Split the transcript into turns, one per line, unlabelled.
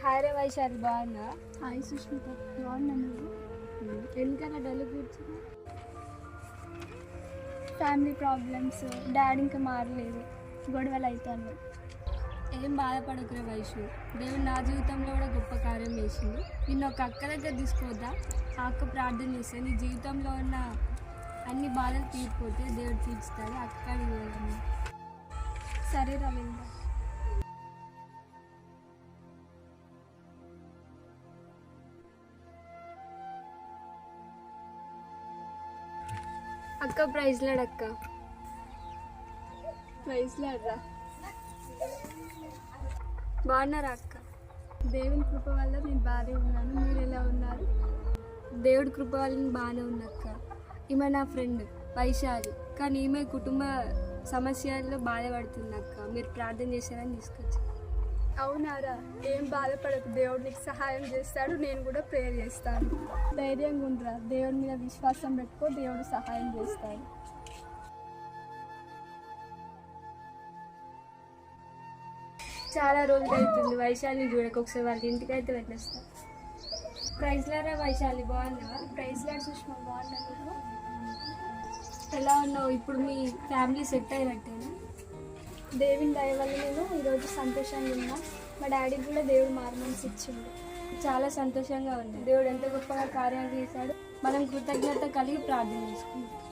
Hi రే వైశాలి బాగున్నా
hi Sushmita బాగున్నా నువ్వు?
ఎందుకన్నా డల్ కూర్చున్నా
ఫ్యామిలీ ప్రాబ్లమ్స్ డాడీ ఇంకా మారలేదు గొడవలు అవుతాను
ఏం బాధపడకురే వైషు దేవుడు నా జీవితంలో కూడా గొప్ప కార్యం చేసిండు. నిన్ను ఒక అక్క దగ్గర తీసుకోవద్దా ఆ అక్క ప్రార్థన చేస్తే నీ జీవితంలో ఉన్న అన్ని బాధలు తీరిపోతే దేవుడు తీర్చుతాడు అక్క
సరే రవీంద్ర.
అక్క ప్రైజ్ లాడు అక్క.
ప్రైజ్ లాడ్రా
బాగున్నారా అక్క?
దేవుని కృప వల్ల నేను బాగానే ఉన్నాను. మీరు ఎలా ఉన్నారు?
దేవుడి కృప వల్ల నేను బాగానే ఉన్నా అక్క. ఈమె నా ఫ్రెండ్ వైశాలి. కానీ ఈమె కుటుంబ సమస్యల్లో బాధపడుతుంది అక్క. మీరు ప్రార్థన చేశారని తీసుకొచ్చి
అవునారా? ఏం బాధపడకు. దేవుడు నీకు సహాయం చేస్తాడు. నేను కూడా ప్రేయర్ చేస్తాను. ధైర్యంగా ఉండరా. దేవుడి మీద విశ్వాసం పెట్టుకో. దేవుడు సహాయం చేస్తాడు.
చాలా రోజులు అవుతుంది వైశాలి చూడక ఒకసారి వాళ్ళ ఇంటికి అయితే వెళ్ళొస్తా. ప్రైజ్లారా వైశాలి. బాగున్నావా?
Praise lord Sushma. బాగున్నా నువ్వు
ఎలా ఉన్నావు? ఇప్పుడు మీ ఫ్యామిలీ సెట్ అయినట్టేనా?
దేవుని దయ వల్ల నేను ఈరోజు సంతోషంగా ఉన్నా. మా డాడీకి కూడా దేవుడు మార్మన్స్ ఇచ్చిండు.
చాలా సంతోషంగా ఉంది. దేవుడు ఎంత గొప్పగా కార్యాలు చేశాడు. మనం కృతజ్ఞత కలిగి ప్రార్థన చేసుకుంటాం